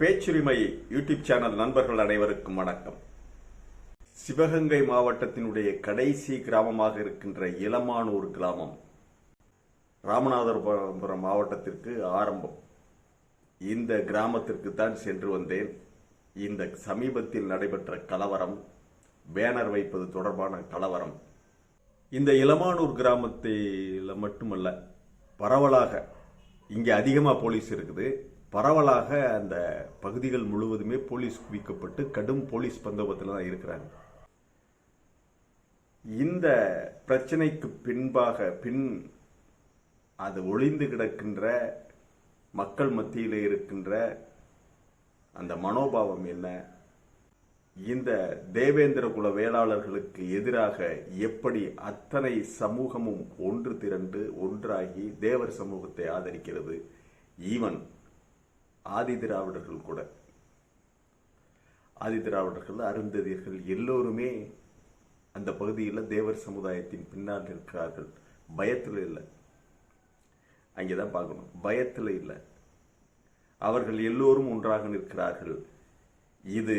பேச்சுரிமை YouTube channel நண்பர்கள் அனைவருக்கும் வணக்கம். சிவகங்கை மாவட்டத்தினுடைய கடைசி கிராமமாக இருக்கின்ற இளமானூர் கிராமம் ராமநாதபுரம் மாவட்டத்திற்கு ஆரம்பம். இந்த கிராமத்திற்கு தான் சென்று வந்தேன். இந்த சமீபத்தில் நடைபெற்ற கலவரம் பேனர் வைப்பது தொடர்பான கலவரம். இந்த இளமானூர் கிராமத்தில் மட்டுமல்ல பரவலாக இங்கே அதிகமாக போலீஸ் இருக்குது. பரவலாக அந்த பகுதிகள் முழுவதுமே போலீஸ் குவிக்கப்பட்டு கடும் போலீஸ் பந்தோபத்தில் தான் இருக்கிறாங்க. இந்த பிரச்சனைக்கு பின்பாக பின் அது ஒளிந்து கிடக்கின்ற மக்கள் மத்தியில் இருக்கின்ற அந்த மனோபாவம் என்ன? இந்த தேவேந்திர குல வேளாளர்களுக்கு எதிராக எப்படி அத்தனை சமூகமும் ஒன்று திரண்டு ஒன்றாகி தேவர் சமூகத்தை ஆதரிக்கிறது? ஈவன் ஆதி திராவிடர்கள் கூட. ஆதி திராவிடர்கள் அருந்ததியர்கள் எல்லோருமே அந்த பகுதியில் தேவர் சமுதாயத்தின் பின்னால் இருக்கிறார்கள் பயத்தில் இல்லை. அங்கே தான் பார்க்கணும். பயத்தில் இல்லை. அவர்கள் எல்லோரும் ஒன்றாக நிற்கிறார்கள். இது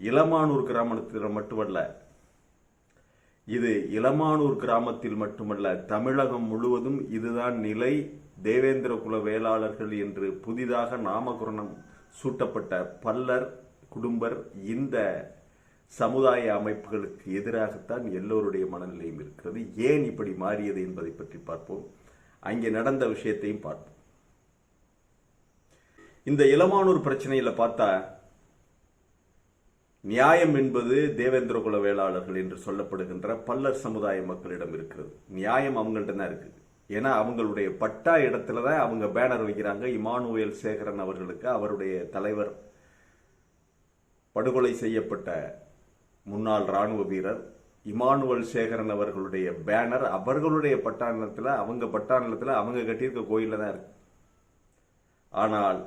இளமானூர் கிராமத்தில் மட்டுமல்ல இது இளமானூர் கிராமத்தில் மட்டுமல்ல தமிழகம் முழுவதும் இதுதான் நிலை தேவேந்திர குல வேளாளர்கள் என்று புதிதாக நாமகரணம் சூட்டப்பட்ட பல்லர் குடும்பர் இந்த சமுதாய அமைப்புகளுக்கு எதிராகத்தான் எல்லோருடைய மனநிலையும் இருக்கிறது. ஏன் இப்படி மாறியது என்பதை பற்றி பார்ப்போம். அங்கே நடந்த விஷயத்தையும் பார்ப்போம். இந்த இளமானூர் பிரச்சனையில் பார்த்தா நியாயம் என்பது தேவேந்திர குல வேளாளர்கள் என்று சொல்லப்படுகின்ற பல்லர் சமுதாய மக்களிடம் இருக்கிறது. நியாயம் அவங்கள்ட்ட தான் இருக்குது. ஏன்னா அவங்களுடைய பட்டா இடத்துல தான் அவங்க பேனர் வைக்கிறாங்க. இமானுவேல் சேகரன் அவர்களுக்கு அவருடைய தலைவர் படுகொலை செய்யப்பட்ட முன்னாள் ராணுவ வீரர். இமானுவல் சேகரன் அவர்களுடைய பேனர் அவர்களுடைய பட்டாளத்தில் அவங்க பட்டாளத்தில் அவங்க கட்டியிருக்க கோயிலில் தான் இருக்கு. ஆனால்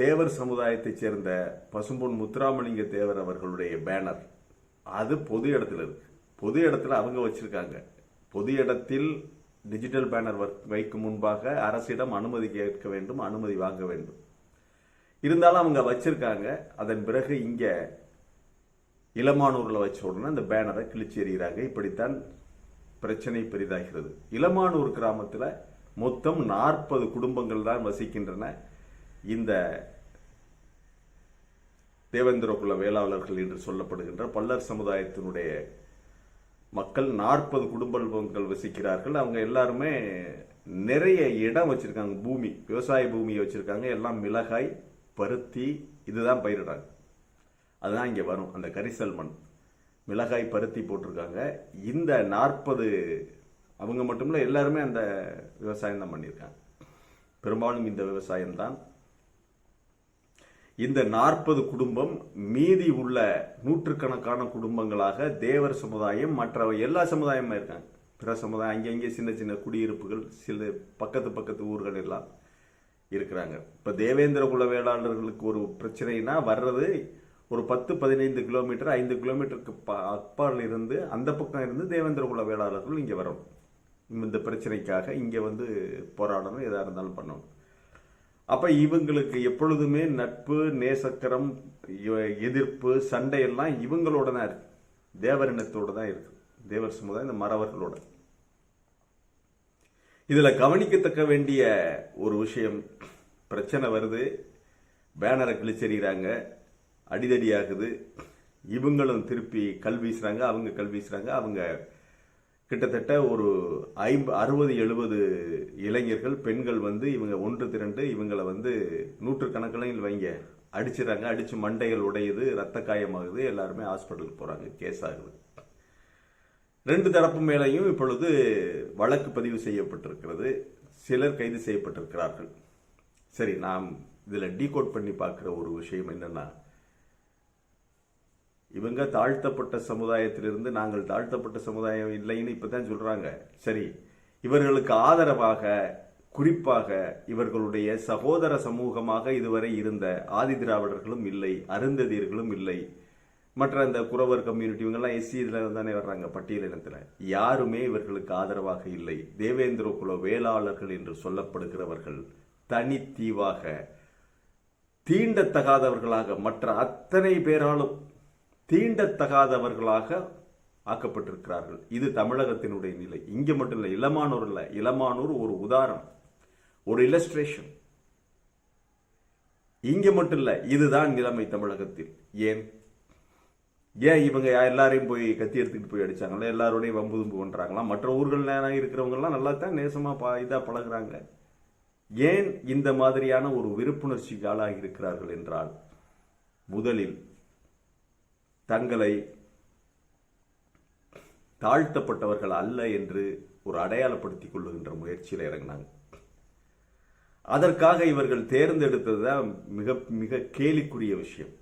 தேவர் சமுதாயத்தைச் சேர்ந்த பசும்பொன் முத்துராமலிங்க தேவர் அவர்களுடைய பேனர் அது பொது இடத்துல இருக்கு. பொது இடத்துல அவங்க வச்சிருக்காங்க. பொது இடத்தில் டிஜிட்டல் பேனர் வைக்கும் முன்பாக அரசிடம் அனுமதி கேட்க வேண்டும் அனுமதி வாங்க வேண்டும். இருந்தாலும் அவங்க வச்சிருக்காங்க. அதன் பிறகு இங்க இளமானூரில் வச்ச உடனே அந்த பேனரை கிழிச்சு எறிகிறாங்க. இப்படித்தான் பிரச்சனை பெரிதாகிறது. இளமானூர் கிராமத்தில் மொத்தம் நாற்பது குடும்பங்கள் தான் வசிக்கின்றன. இந்த தேவேந்திர குல வேளாளர்கள் என்று சொல்லப்படுகின்ற பல்லர் சமுதாயத்தினுடைய மக்கள் நாற்பது குடும்பங்கள் வசிக்கிறார்கள். அவங்க எல்லாருமே நிறைய இடம் வச்சிருக்காங்க. பூமி விவசாய பூமியை வச்சிருக்காங்க. எல்லாம் மிளகாய் பருத்தி இதுதான் பயிரிடுறாங்க. அதுதான் இங்கே வரும். அந்த கரிசல் மண். மிளகாய் பருத்தி போட்டிருக்காங்க. இந்த நாற்பது அவங்க மட்டும் இல்லை எல்லாருமே அந்த விவசாயம் தான் பண்ணியிருக்காங்க. பெரும்பாலும் இந்த விவசாயம் தான் இந்த நாற்பது குடும்பம் மீதி உள்ள நூற்றுக்கணக்கான குடும்பங்களாக தேவர் சமுதாயம் மற்ற எல்லா சமுதாயமும் இருக்காங்க. பிற சமுதாயம் அங்கங்கே சின்ன சின்ன குடியிருப்புகள் சில பக்கத்து பக்கத்து ஊர்கள் எல்லாம் இருக்கிறாங்க. இப்போ தேவேந்திர குல வேளாளர்களுக்கு ஒரு பிரச்சனைனா வர்றது ஒரு பத்து பதினைந்து கிலோமீட்டர் ஐந்து கிலோமீட்டருக்கு அப்பால் இருந்து அந்த பக்கம் இருந்து தேவேந்திர குல வேளாளர்கள் இங்கே வரணும் இந்த பிரச்சனைக்காக இங்கே வந்து போராடணும் எதாக இருந்தாலும் பண்ணணும். அப்ப இவங்களுக்கு எப்பொழுதுமே நட்பு நேசக்கரம் எதிர்ப்பு சண்டை எல்லாம் இவங்களோட தான் இருக்கு. தேவர் தான் இருக்கு. தேவர் சமுதாயம் இந்த மறவர்களோட. இதுல கவனிக்கத்தக்க வேண்டிய ஒரு விஷயம் பிரச்சனை வருது. பேனரை கிழிச்செறிகிறாங்க. அடிதடி ஆகுது இவங்களும் திருப்பி கல் வீசுறாங்க அவங்க கல் வீசுறாங்க அவங்க கிட்டத்தட்ட ஒரு ஐம்ப அறுபது எழுபது இளைஞர்கள் பெண்கள் வந்து இவங்க ஒன்று திரண்டு இவங்களை வந்து நூற்றுக்கணக்கில் வைங்க. அடிச்சிடறாங்க. அடித்து மண்டைகள் உடையுது ரத்த காயமாகுது எல்லாருமே ஹாஸ்பிட்டலுக்கு போகிறாங்க கேஸ் ஆகுது. ரெண்டு தரப்பு மேலையும் இப்பொழுது வழக்கு பதிவு செய்யப்பட்டிருக்கிறது. சிலர் கைது செய்யப்பட்டிருக்கிறார்கள். சரி நாம் இதில் டீகோட் பண்ணி பார்க்குற ஒரு விஷயம் என்னன்னா இவங்க தாழ்த்தப்பட்ட சமுதாயத்திலிருந்து நாங்கள் தாழ்த்தப்பட்ட சமுதாயம் இல்லைன்னு இப்பதான் சொல்றாங்க. சரி இவர்களுக்கு ஆதரவாக குறிப்பாக இவர்களுடைய சகோதர சமூகமாக இதுவரை இருந்த ஆதி திராவிடர்களும் இல்லை அருந்ததியர்களும் இல்லை. மற்ற அந்த குறவர் கம்யூனிட்டி இவங்கெல்லாம் எஸ்சி இதில் தானே வர்றாங்க பட்டியலினத்தில் யாருமே இவர்களுக்கு ஆதரவாக இல்லை. தேவேந்திர குல வேளாளர்கள் என்று சொல்லப்படுகிறவர்கள் தனித்தீவாக தீண்டத்தகாதவர்களாக மற்ற அத்தனை பேராலும் தீண்டத்தகாதவர்களாக ஆக்கப்பட்டிருக்கிறார்கள். இது தமிழகத்தினுடைய நிலை. இங்கே மட்டும் இல்லை இளமானூர் இல்லை. இளமானூர் ஒரு உதாரணம் ஒரு இலஸ்ட்ரேஷன் இங்கே மட்டும் இல்லை இதுதான் நிலைமை தமிழகத்தில். ஏன்? ஏன் இவங்க எல்லாரையும் போய் கத்தி எடுத்துக்கிட்டு போய் அடித்தாங்களா எல்லாரோடையும் வம்பு தும்பு மற்ற ஊர்கள் நேரம் எல்லாம் நல்லா தான் நேசமாக பா இதாக பழகுறாங்க. ஏன் இந்த மாதிரியான ஒரு விருப்புணர்ச்சிக்கு ஆளாகி இருக்கிறார்கள் என்றால் முதலில் தங்களை தாழ்த்தப்பட்டவர்கள் அல்ல என்று ஒரு அடையாளப்படுத்திக் கொள்ளுகின்ற முயற்சியில் இறங்கினாங்க. அதற்காக இவர்கள் தேர்ந்தெடுத்தது தான் மிக மிக கேலிக்குரிய விஷயம்.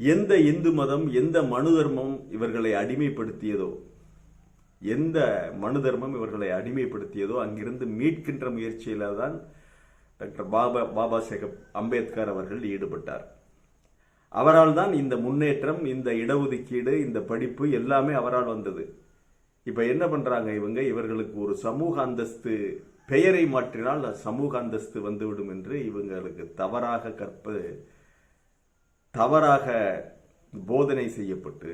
எந்த இந்து மதம் எந்த மனு தர்மம் இவர்களை அடிமைப்படுத்தியதோ எந்த மனு தர்மம் இவர்களை அடிமைப்படுத்தியதோ அங்கிருந்து மீட்கின்ற முயற்சியில தான் டாக்டர் பாபா பாபா சேகப் அம்பேத்கர் அவர்கள் ஈடுபட்டார். அவரால் தான் இந்த முன்னேற்றம் இந்த இடஒதுக்கீடு இந்த படிப்பு எல்லாமே அவரால் வந்தது. இப்போ என்ன பண்ணுறாங்க இவங்க? இவர்களுக்கு ஒரு சமூக அந்தஸ்து பெயரை மாற்றினால் சமூக அந்தஸ்து வந்துவிடும் என்று இவங்களுக்கு தவறாக கற்ப தவறாக போதனை செய்யப்பட்டு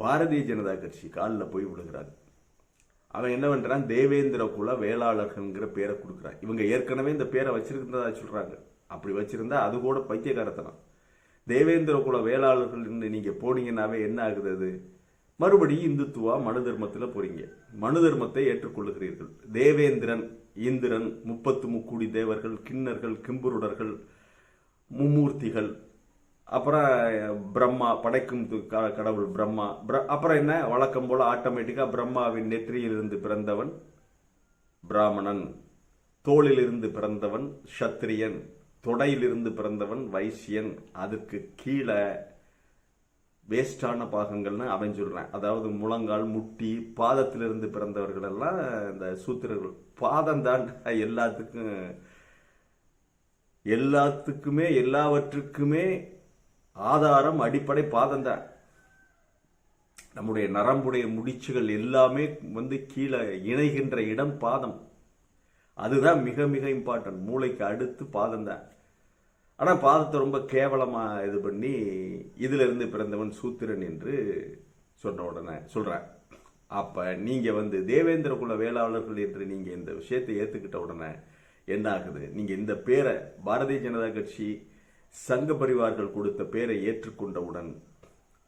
பாரதிய ஜனதா கட்சி காலில் போய் விழுகிறாங்க அவன் என்ன பண்ணுறான் தேவேந்திர குல வேளாளர்கள்ங்கிற பேரை கொடுக்குறான். இவங்க ஏற்கனவே இந்த பேரை வச்சிருந்ததா சொல்கிறாங்க அப்படி வச்சிருந்தா அது கூட பைத்தியகாரத்தனம் தேவேந்திர குல வேளாளர்கள் நீங்கள் போனீங்கன்னாவே என்ன ஆகுது அது? மறுபடியும் இந்துத்துவா மனு தர்மத்தில் போறீங்க. மனு தர்மத்தை ஏற்றுக்கொள்ளுகிறீர்கள். தேவேந்திரன் இந்திரன் முப்பத்து முக்குடி தேவர்கள் கிண்ணர்கள் கிம்புருடர்கள் மும்மூர்த்திகள் அப்புறம் பிரம்மா படைக்கும் க- கடவுள் பிரம்மா அப்புறம் என்ன? வழக்கம் போல் ஆட்டோமேட்டிக்காக பிரம்மாவின் நெற்றியிலிருந்து பிறந்தவன் பிராமணன் தோளிலிருந்து பிறந்தவன் சத்திரியன் தொடையிலிருந்து பிறந்தவன் வைசியன். அதுக்கு கீழே வேஸ்டான பாகங்கள்னு அவன் சொல்றான். அதாவது முழங்கால் முட்டி பாதத்திலிருந்து பிறந்தவர்கள் எல்லாம் இந்த சூத்திரர்கள். பாதம் தான் எல்லாத்துக்கும் எல்லாத்துக்குமே எல்லாவற்றுக்குமே ஆதாரம் அடிப்படை பாதம் தான். நம்முடைய நரம்புடைய முடிச்சுகள் எல்லாமே வந்து கீழே இணைகின்ற இடம் பாதம். அதுதான் மிக மிக இம்பார்ட்டன்ட் மூளைக்கு அடுத்து பாதம் தான். ஆனால் பாதத்தை ரொம்ப கேவலமாக இது பண்ணி இதிலிருந்து பிறந்தவன் சூத்திரன் என்று சொன்ன உடனே சொல்கிறேன் அப்போ நீங்கள் வந்து தேவேந்திர குல வேளாளர்கள் என்று நீங்கள் இந்த விஷயத்தை ஏற்றுக்கிட்ட உடனே என்ன ஆகுது நீங்கள் இந்த பேரை பாரதிய ஜனதா கட்சி சங்க பரிவார்கள் கொடுத்த பேரை ஏற்றுக்கொண்டவுடன்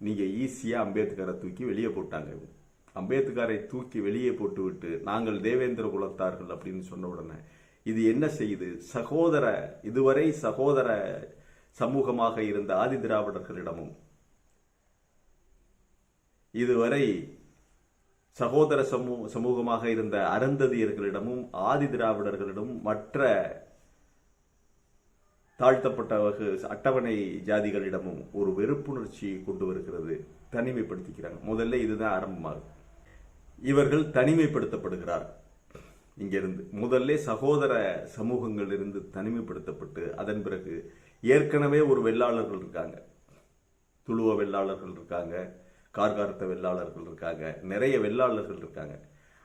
நீங்கள் ஈஸியாக அம்பேத்கரை தூக்கி வெளியே போட்டாங்க. அம்பேத்கரை தூக்கி வெளியே போட்டுவிட்டு நாங்கள் தேவேந்திர குலத்தார்கள் அப்படின்னு சொன்ன உடனே இது என்ன செய்யுது சகோதர இதுவரை சகோதர சமூகமாக இருந்த ஆதி திராவிடர்களிடமும் இதுவரை சகோதர சமூ சமூகமாக இருந்த அருந்ததியர்களிடமும் ஆதி திராவிடர்களிடமும் மற்ற தாழ்த்தப்பட்ட வகு- அட்டவணை ஜாதிகளிடமும் ஒரு வெறுப்புணர்ச்சியை கொண்டு வருகிறது தனிமைப்படுத்திக்கிறாங்க. முதல்ல இதுதான் ஆரம்பமாகும். இவர்கள் தனிமைப்படுத்தப்படுகிறார் இங்கிருந்து. முதல்ல சகோதர சமூகங்களிலிருந்து தனிமைப்படுத்தப்பட்டு அதன் பிறகு ஏற்கனவே ஒரு வெள்ளாளர்கள் இருக்காங்க. துளுவ வெள்ளாளர்கள் இருக்காங்க கார்கார்த்த வெள்ளாளர்கள் இருக்காங்க நிறைய வெள்ளாளர்கள் இருக்காங்க.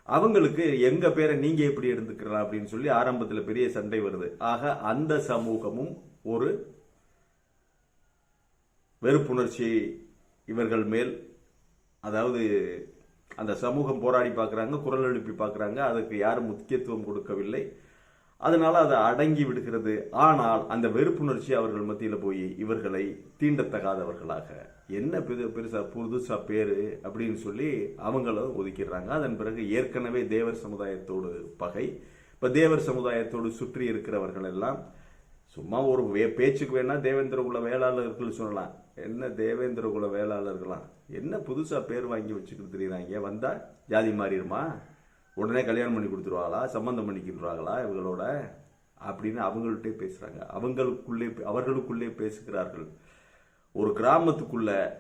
அவங்களுக்கு எங்க பேரை நீங்க எப்படி எடுத்துக்கலாம் அப்படின்னு சொல்லி ஆரம்பத்தில் பெரிய சண்டை வருது. ஆக அந்த சமூகமும் ஒரு வெறுப்புணர்ச்சி இவர்கள் மேல் அதாவது அந்த சமூகம் போராடி பார்க்குறாங்க குரல் எழுப்பி பார்க்குறாங்க அதுக்கு யாரும் முக்கியத்துவம் கொடுக்கவில்லை. அதனால் அது அடங்கி விடுகிறது. ஆனால் அந்த வெறுப்புணர்ச்சி அவர்கள் மத்தியில் போய் இவர்களை தீண்டத்தகாதவர்களாக என்ன பெரு பெருசாக புதுசாக பேர் அப்படின்னு சொல்லி அவங்களும் ஒதுக்கிடுறாங்க. அதன் பிறகு ஏற்கனவே தேவர் சமுதாயத்தோடு பகை. இப்போ தேவர் சமுதாயத்தோடு சுற்றி இருக்கிறவர்கள் எல்லாம் சும்மா ஒரு வே- பேச்சுக்கு வேணால் தேவேந்திர குல வேளாளர்கள் சொல்லலாம். என்ன தேவேந்திர குல வேளாளர்களாம் என்ன புதுசாக பேர் வாங்கி வச்சுக்கிட்டு தெரியுறாங்க வந்தால் ஜாதி மாறிடுமா? உடனே கல்யாணம் பண்ணி கொடுத்துருவாங்களா சம்மந்தம் பண்ணிக்கிடுறாங்களா இவங்களோட? அப்படின்னு அவங்கள்ட்டே பேசுகிறாங்க அவங்களுக்குள்ளே அவர்களுக்குள்ளே பேசுகிறார்கள். ஒரு கிராமத்துக்குள்ள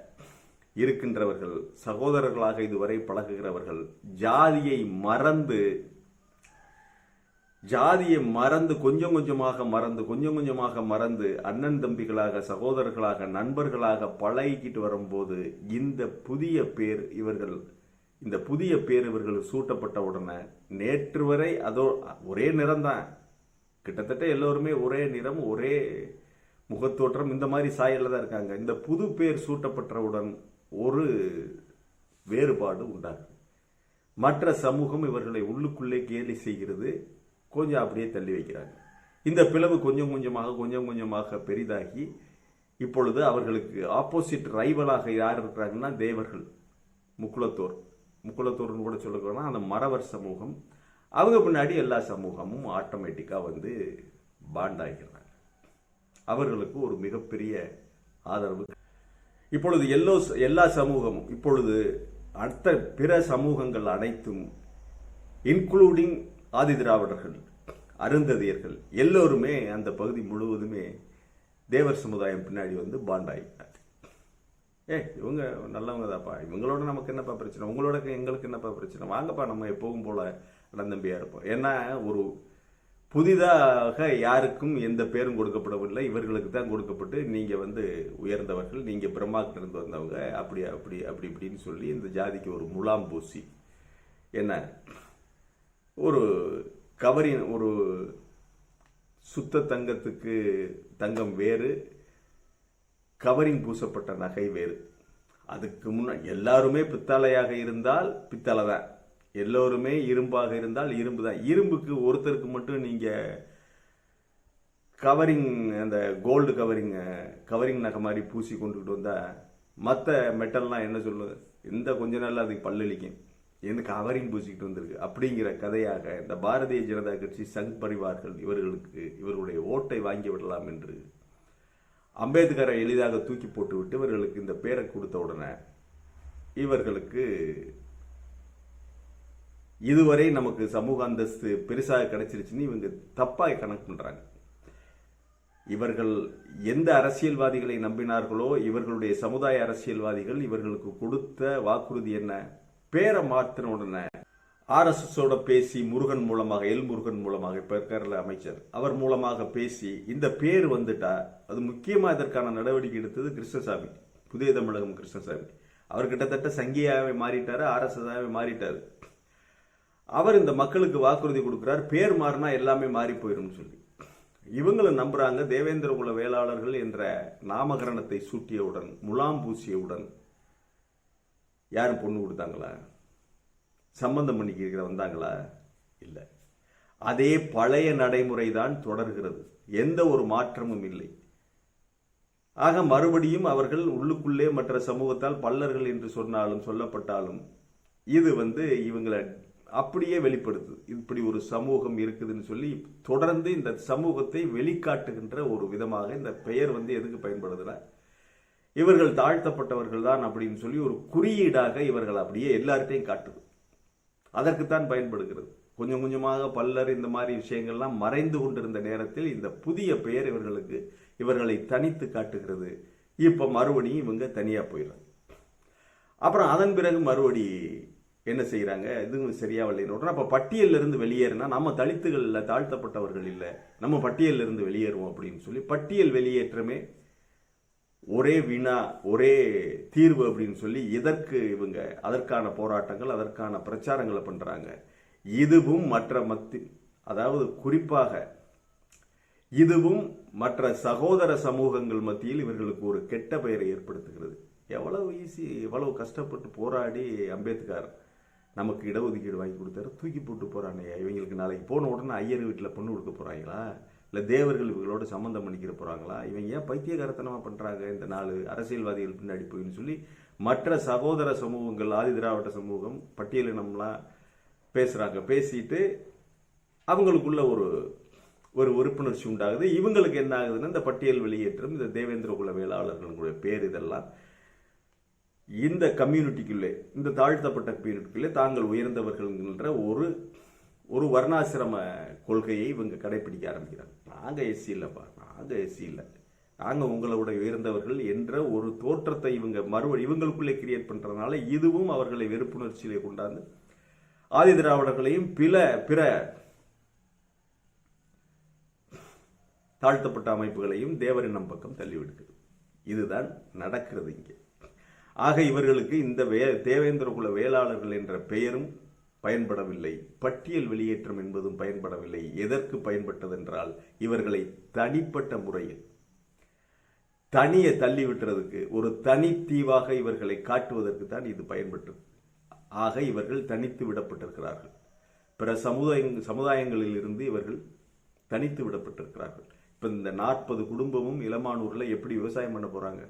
இருக்கின்றவர்கள் சகோதரர்களாக இதுவரை பழகுகிறவர்கள் ஜாதியை மறந்து ஜாதியை மறந்து கொஞ்சம் கொஞ்சமாக மறந்து கொஞ்சம் கொஞ்சமாக மறந்து அண்ணன் தம்பிகளாக சகோதரர்களாக நண்பர்களாக பழகிக்கிட்டு வரும்போது இந்த புதிய பேர் இவர்கள் இந்த புதிய பேர் இவர்கள் சூட்டப்பட்ட உடனே நேற்று வரை அதோ ஒரே நிறம்தான். கிட்டத்தட்ட எல்லோருமே ஒரே நிறம் ஒரே முகத்தோற்றம் இந்த மாதிரி சாயல்ல தான் இருக்காங்க. இந்த புது பேர் சூட்டப்பட்டவுடன் ஒரு வேறுபாடு உண்டாகும் மற்ற சமூகம் இவர்களை உள்ளுக்குள்ளே கேலி செய்கிறது. கொஞ்சம் அப்படியே தள்ளி வைக்கிறாங்க. இந்த பிளவு கொஞ்சம் கொஞ்சமாக கொஞ்சம் கொஞ்சமாக பெரிதாகி இப்பொழுது அவர்களுக்கு ஆப்போசிட் ரைவலாக யார் இருக்கிறாங்கன்னா தேவர்கள். முக்குளத்தோர். முக்குளத்தோர்னு கூட சொல்லக்கூடாது அந்த மறவர் சமூகம். அவங்க பின்னாடி எல்லா சமூகமும் ஆட்டோமேட்டிக்காக வந்து பாண்டாகிறாங்க அவர்களுக்கு ஒரு மிகப்பெரிய ஆதரவு. இப்பொழுது எல்லோ எல்லா சமூகமும் இப்பொழுது அடுத்த பிற சமூகங்கள் அனைத்தும் இன்க்ளூடிங் ஆதிதிராவிடர்கள் அருந்ததியர்கள் எல்லோருமே அந்த பகுதி முழுவதுமே தேவர் சமுதாயம் பின்னாடி வந்து பாண்ட் ஏ இவங்க நல்லவங்க தாப்பா இவங்களோட நமக்கு என்னப்பா பிரச்சனை? உங்களோட எங்களுக்கு என்னப்பா பிரச்சனை? வாங்கப்பா நம்ம எப்பவும் போல நடந்தம்பியா இருப்போம். ஏன்னா ஒரு புதிதாக யாருக்கும் எந்த பேரும் கொடுக்கப்படவில்லை. இவர்களுக்கு தான் கொடுக்கப்பட்டு நீங்கள் வந்து உயர்ந்தவர்கள் நீங்கள் பிரம்மாக்கிட்ட இருந்து வந்தவங்க அப்படி அப்படி அப்படி இப்படின்னு சொல்லி இந்த ஜாதிக்கு ஒரு முலாம் பூசி. என்ன? ஒரு கவரின் ஒரு சுத்த தங்கத்துக்கு தங்கம் வேறு கவரிங் பூசப்பட்ட நகை வேறு. அதுக்கு முன்ன எல்லாருமே பித்தளையாக இருந்தால் பித்தளை தான். எல்லோருமே இரும்பாக இருந்தால் இரும்பு தான். இரும்புக்கு ஒருத்தருக்கு மட்டும் நீங்கள் கவரிங் அந்த கோல்டு கவரிங் கவரிங் நகை மாதிரி பூசி கொண்டுக்கிட்டு வந்தால் மற்ற மெட்டல்லாம் என்ன சொல்லுது? இந்த கொஞ்ச நாளில் அதுக்கு பல்லளிக்கும் எந்த கவரிங் பூசிக்கிட்டு வந்திருக்கு? அப்படிங்கிற கதையாக இந்த பாரதிய ஜனதா கட்சி சங் பரிவார்கள் இவர்களுக்கு இவர்களுடைய ஓட்டை வாங்கி விடலாம் என்று அம்பேத்கரை எளிதாக தூக்கி போட்டுவிட்டு இவர்களுக்கு இந்த பேரை கொடுத்த உடனே இவர்களுக்கு இதுவரை நமக்கு சமூக அந்தஸ்து பெருசாக கிடைச்சிருச்சுன்னு இவங்க தப்பாக கணக்கு பண்ணுறாங்க இவர்கள் எந்த அரசியல்வாதிகளை நம்பினார்களோ இவர்களுடைய சமுதாய அரசியல்வாதிகள் இவர்களுக்கு கொடுத்த வாக்குறுதி என்ன? பேரை மாற்றின உடனே ஆர்எஸ்எஸோட பேசி முருகன் மூலமாக எல் முருகன் மூலமாக இப்ப இருக்கார்ல அமைச்சர் அவர் மூலமாக பேசி இந்த பேர் வந்துட்டா அது முக்கியமாக இதற்கான நடவடிக்கை எடுத்தது கிருஷ்ணசாமி புதிய தமிழகம் கிருஷ்ணசாமி. அவர் கிட்டத்தட்ட சங்கியாவே மாறிட்டார் ஆர்எஸ்எஸாகவே மாறிட்டார். அவர் இந்த மக்களுக்கு வாக்குறுதி கொடுக்குறார் பேர் மாறினா எல்லாமே மாறி போயிடும் சொல்லி. இவங்களும் நம்புறாங்க தேவேந்திர குல வேளாளர்கள் என்ற நாமகரணத்தை சூட்டியவுடன் முலாம் பூசியவுடன் யாரும் பொண்ணு கொடுத்தாங்களா? சம்பந்தம் பண்ணிக்கிறவங்க வந்தாங்களா? இல்லை. அதே பழைய நடைமுறை தான் தொடர்கிறது. எந்த ஒரு மாற்றமும் இல்லை. ஆக மறுபடியும் அவர்கள் உள்ளுக்குள்ளே மற்ற சமூகத்தால் பல்லர்கள் என்று சொன்னாலும் சொல்லப்பட்டாலும் இது வந்து இவங்களை அப்படியே வெளிப்படுத்துது. இப்படி ஒரு சமூகம் இருக்குதுன்னு சொல்லி தொடர்ந்து இந்த சமூகத்தை வெளிக்காட்டுகின்ற ஒரு விதமாக இந்த பெயர் வந்து எதுக்கு பயன்படுதுன்னா இவர்கள் தாழ்த்தப்பட்டவர்கள் தான் அப்படின்னு சொல்லி ஒரு குறியீடாக இவர்கள் அப்படியே எல்லார்ட்டையும் காட்டுது. அதற்குத்தான் பயன்படுகிறது. கொஞ்சம் கொஞ்சமாக பல்லர் இந்த மாதிரி விஷயங்கள்லாம் மறைந்து கொண்டிருந்த நேரத்தில் இந்த புதிய பெயர் இவர்களுக்கு இவர்களை தனித்து காட்டுகிறது. இப்போ மறுபடியும் இவங்க தனியாக போயிடுறாங்க. அப்புறம் அதன் பிறகு மறுபடி என்ன செய்கிறாங்க இதுவும் சரியாக வரலைன்னு உடனே அப்ப இருந்து வெளியேறினா நம்ம தலித்துகள்ல தாழ்த்தப்பட்டவர்கள் இல்லை நம்ம பட்டியலிருந்து வெளியேறுவோம் அப்படின்னு சொல்லி பட்டியல் வெளியேற்றமே ஒரே வினா ஒரே தீர்வு அப்படின்னு சொல்லி இதற்கு இவங்க அதற்கான போராட்டங்கள் அதற்கான பிரச்சாரங்களை பண்ணுறாங்க இதுவும் மற்ற மத்தி அதாவது குறிப்பாக இதுவும் மற்ற சகோதர சமூகங்கள் மத்தியில் இவர்களுக்கு ஒரு கெட்ட பெயரை ஏற்படுத்துகிறது. எவ்வளவு ஈஸி எவ்வளவு கஷ்டப்பட்டு போராடி அம்பேத்கர் நமக்கு இடஒதுக்கீடு வாங்கி கொடுத்தாரு தூக்கி போட்டு போறானே இவங்களுக்கு நாளைக்கு போன உடனே ஐயர் வீட்டில் பொண்ணு கொடுக்க போறாங்களா? இல்லை தேவர்கள் இவங்களோட சம்மந்தம் பண்ணிக்கிற போகிறாங்களா இவங்க ஏன் பைத்தியகாரத்தனமாக பண்ணுறாங்க இந்த நாலு அரசியல்வாதிகள் பின்னாடி போயின்னு சொல்லி மற்ற சகோதர சமூகங்கள் ஆதி திராவிட சமூகம் பட்டியலினம்லாம் பேசுகிறாங்க பேசிட்டு அவங்களுக்குள்ள ஒரு ஒரு உறுப்புணர்ச்சி உண்டாகுது. இவங்களுக்கு என்ன ஆகுதுன்னா இந்த பட்டியல் வெளியேற்றம் இந்த தேவேந்திர குல வேளாளர்களுடைய பேர் இதெல்லாம் இந்த கம்யூனிட்டிக்குள்ளே இந்த தாழ்த்தப்பட்ட கம்யூனிட்டிக்குள்ளே தாங்கள் உயர்ந்தவர்கள்ன்ற ஒரு ஒரு வர்ணாசிரம கொள்கையை இவங்க கடைபிடிக்க ஆரம்பிக்கிறாங்க. நாங்கள் எஸ்சி இல்லைப்பா நாங்கள் எஸ்சி இல்லை நாங்கள் உங்களோட உயர்ந்தவர்கள் என்ற ஒரு தோற்றத்தை இவங்க மறுபடி இவங்களுக்குள்ளே கிரியேட் பண்ணுறதுனால இதுவும் அவர்களை வெறுப்புணர்ச்சியிலே கொண்டாந்து ஆதி திராவிடர்களையும் பிற பிற தாழ்த்தப்பட்ட அமைப்புகளையும் தேவரினம் பக்கம் தள்ளிவிடுகிறது இதுதான் நடக்கிறது இங்கே. ஆக இவர்களுக்கு இந்த வே தேவேந்திர குல வேளாளர்கள் என்ற பெயரும் பயன்படவில்லை. பட்டியல் வெளியேற்றம் என்பதும் பயன்படவில்லை. எதற்கு பயன்பட்டதென்றால் இவர்களை தனிப்பட்ட முறையில் தனியை தள்ளி விட்டுறதுக்கு ஒரு தனித்தீவாக இவர்களை காட்டுவதற்கு தான் இது பயன்பட்டு ஆக இவர்கள் தனித்து விடப்பட்டிருக்கிறார்கள். பிற சமுதாய சமுதாயங்களில் இருந்து இவர்கள் தனித்து விடப்பட்டிருக்கிறார்கள். இப்போ இந்த நாற்பது குடும்பமும் இளமானூரில் எப்படி விவசாயம் பண்ண போகிறாங்க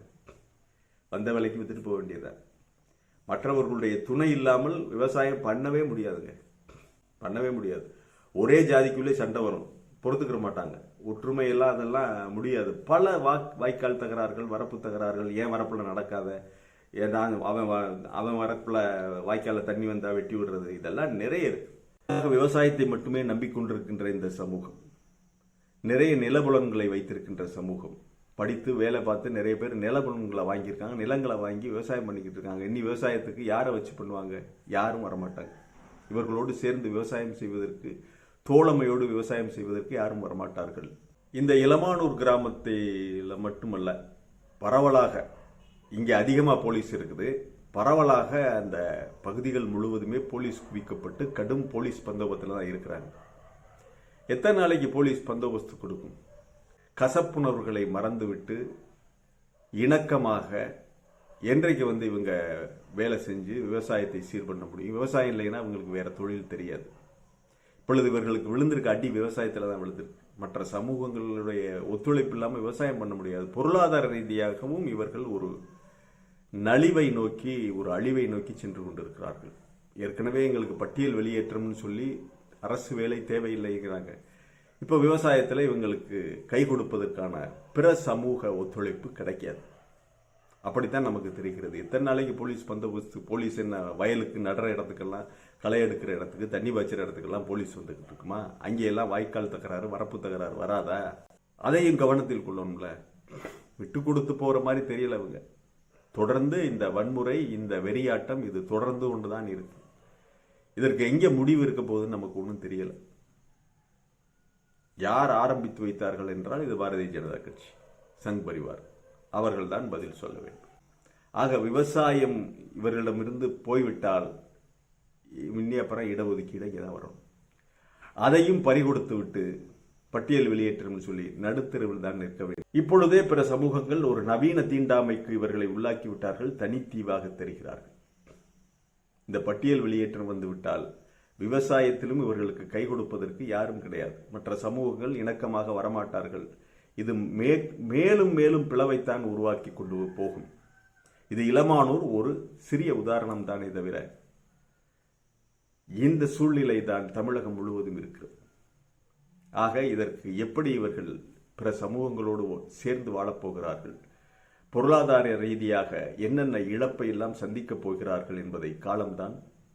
வந்த விலைக்கு வித்துட்டு போக வேண்டியதான் மற்றவர்களுடைய துணை இல்லாமல் விவசாயம் பண்ணவே முடியாதுங்க. பண்ணவே முடியாது. ஒரே ஜாதிக்குள்ளே சண்டை வரும். பொறுத்துக்கிற மாட்டாங்க. ஒற்றுமை எல்லாம் அதெல்லாம் முடியாது. பல வாக் வாய்க்கால் தகராறுகள் வரப்பு தகராறுகள் ஏன் வரப்பில் நடக்காத? ஏன் நான் அவன் வ- அவன் வரப்பில் வாய்க்காலில் தண்ணி வந்தால் வெட்டி விடுறது? இதெல்லாம் நிறைய இருக்கு. விவசாயத்தை மட்டுமே நம்பிக்கொண்டிருக்கின்ற இந்த சமூகம். நிறைய நிலபுலன்களை வைத்திருக்கின்ற சமூகம். படித்து வேலை பார்த்து நிறைய பேர் நிலபுலன்களை வாங்கியிருக்காங்க. நிலங்களை வாங்கி விவசாயம் பண்ணிக்கிட்டு இருக்காங்க. இன்னி விவசாயத்துக்கு யாரை வச்சு பண்ணுவாங்க? யாரும் வரமாட்டாங்க. இவர்களோடு சேர்ந்து விவசாயம் செய்வதற்கு தோழமையோடு விவசாயம் செய்வதற்கு யாரும் வரமாட்டார்கள். இந்த இளமானூர் கிராமத்தில் மட்டுமல்ல பரவலாக இங்கே அதிகமாக போலீஸ் இருக்குது. பரவலாக அந்த பகுதிகள் முழுவதுமே போலீஸ் குவிக்கப்பட்டு கடும் போலீஸ் பந்தோபத்தில் தான் இருக்கிறாங்க. எத்தனை நாளைக்கு போலீஸ் பந்தோபஸ்து கொடுக்கும்? கசப்புணர்வுகளை மறந்துவிட்டு இணக்கமாக என்றைக்கு வந்து இவங்க வேலை செஞ்சு விவசாயத்தை சீர் பண்ண முடியும் விவசாயம் இல்லைன்னா அவங்களுக்கு வேற தொழில் தெரியாது. இப்பொழுது இவர்களுக்கு விழுந்திருக்க அடி விவசாயத்தில் தான் விழுந்திருக்கு. மற்ற சமூகங்களுடைய ஒத்துழைப்பு இல்லாமல் விவசாயம் பண்ண முடியாது. பொருளாதார ரீதியாகவும் இவர்கள் ஒரு நலிவை நோக்கி ஒரு அழிவை நோக்கி சென்று கொண்டிருக்கிறார்கள். ஏற்கனவே எங்களுக்கு பட்டியல் வெளியேற்றம்னு சொல்லி அரசு வேலை தேவையில்லைங்கிறாங்க. இப்போ விவசாயத்தில் இவங்களுக்கு கை கொடுப்பதற்கான பிற சமூக ஒத்துழைப்பு கிடைக்காது. அப்படித்தான் நமக்கு தெரிகிறது. எத்தனை நாளைக்கு போலீஸ் பந்தோபஸ்து போலீஸ் என்ன வயலுக்கு நடுற இடத்துக்கெல்லாம் களை எடுக்கிற இடத்துக்கு தண்ணி பாய்ச்சிற இடத்துக்கெல்லாம் போலீஸ் வந்துக்கிட்டு இருக்குமா? அங்கேயெல்லாம் வாய்க்கால் தகராறு வரப்பு தகராறு வராதா? அதையும் கவனத்தில் கொள்ளணும்ல விட்டு கொடுத்து போகிற மாதிரி தெரியல அவங்க தொடர்ந்து இந்த வன்முறை இந்த வெறியாட்டம் இது தொடர்ந்து கொண்டு தான் இருக்கு. இதற்கு எங்கே முடிவு இருக்க போகுதுன்னு நமக்கு ஒன்றும் தெரியலை. யார் ஆரம்பித்து வைத்தார்கள் என்றால் இது பாரதிய ஜனதா கட்சி சங் பரிவார். அவர்கள்தான் பதில் சொல்ல வேண்டும். ஆக விவசாயம் இவர்களிடமிருந்து போய்விட்டால் இன்னி அப்புறம் இடஒதுக்கீடு இங்கே தான் வரும். அதையும் பறிகொடுத்து விட்டு பட்டியல் வெளியேற்றம்னு சொல்லி நடுத்தெருவில் தான் நிற்க வேண்டும். இப்பொழுதே பிற சமூகங்கள் ஒரு நவீன தீண்டாமைக்கு இவர்களை உள்ளாக்கி விட்டார்கள் தனித்தீவாக தெரிகிறார்கள். இந்த பட்டியல் வெளியேற்றம் வந்துவிட்டால் விவசாயத்திலும் இவர்களுக்கு கை கொடுப்பதற்கு யாரும் கிடையாது. மற்ற சமூகங்கள் இணக்கமாக வரமாட்டார்கள். இது மே மேலும் மேலும் பிளவைத்தான் உருவாக்கி கொண்டு போகும். இது இளமானூர் ஒரு சிறிய உதாரணம் தானே தவிர இந்த சூழ்நிலை தான் தமிழகம் முழுவதும் இருக்கிறது. ஆக இதற்கு எப்படி இவர்கள் பிற சமூகங்களோடு சேர்ந்து வாழப்போகிறார்கள் பொருளாதார ரீதியாக என்னென்ன இழப்பை எல்லாம் சந்திக்கப் போகிறார்கள் என்பதை காலம்தான்